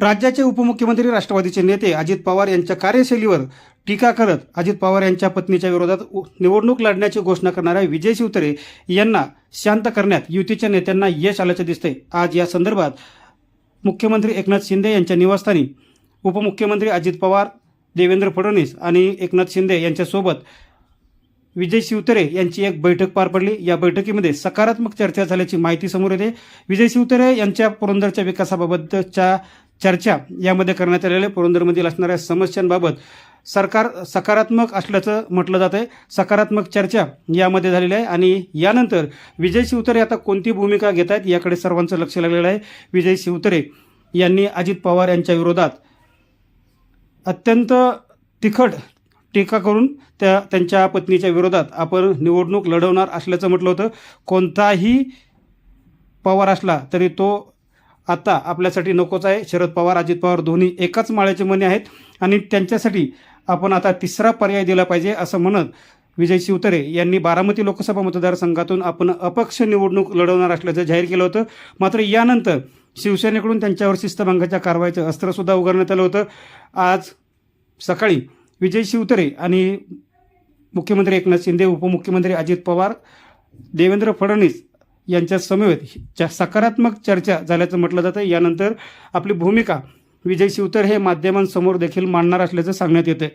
राज्याचे उपमुख्यमंत्री राष्ट्रवादीचे नेते अजित पवार यांच्या कार्यशैलीवर टीका करत अजित पवार यांच्या पत्नीच्या विरोधात उ- निवडणूक लढण्याची घोषणा करणाऱ्या विजय शिवतरे यांना शांत करण्यात युतीच्या नेत्यांना यश आल्याचे दिसते. आज या संदर्भात मुख्यमंत्री एकनाथ शिंदे यांच्या निवासस्थानी उपमुख्यमंत्री अजित पवार देवेंद्र फडणवीस आणि एकनाथ शिंदे यांच्यासोबत विजय शिवतरे यांची एक बैठक पार पडली. या बैठकीमध्ये सकारात्मक चर्चा झाल्याची माहिती समोर येते. विजय शिवतरे यांच्या पुरंदरच्या विकासाबाबतच्या चर्चा यामध्ये करण्यात आलेल्या पुरंदरमधील असणाऱ्या समस्यांबाबत सरकार सकारात्मक असल्याचं म्हटलं जात आहे सकारात्मक चर्चा यामध्ये झालेली आहे आणि यानंतर विजय शिवतरे आता कोणती भूमिका घेत आहेत याकडे सर्वांचं लक्ष लागलेलं आहे. विजय शिवतरे यांनी अजित पवार यांच्या विरोधात अत्यंत तिखट टीका करून त्या त्यांच्या पत्नीच्या विरोधात आपण निवडणूक लढवणार असल्याचं म्हटलं होतं. कोणताही पवार असला तरी तो आता आपल्यासाठी नकोच आहे. शरद पवार अजित पवार दोन्ही एकाच माळ्याचे मने आहेत आणि त्यांच्यासाठी आपण आता तिसरा पर्याय दिला पाहिजे असं म्हणत विजय शिवतरे यांनी बारामती लोकसभा मतदारसंघातून आपण अपक्ष निवडणूक लढवणार असल्याचं जाहीर केलं होतं. मात्र यानंतर शिवसेनेकडून त्यांच्यावर शिस्तभंगाच्या कारवाईचं अस्त्रसुद्धा उगारण्यात आलं होतं. आज सकाळी विजय शिवतरे आणि मुख्यमंत्री एकनाथ शिंदे उपमुख्यमंत्री अजित पवार देवेंद्र फडणवीस यांच्या समवेत सकारात्मक चर्चा झाल्याचं म्हटलं जातं यानंतर आपली भूमिका विजय शिवतर हे माध्यमांसमोर देखील मांडणार असल्याचं सांगण्यात येतं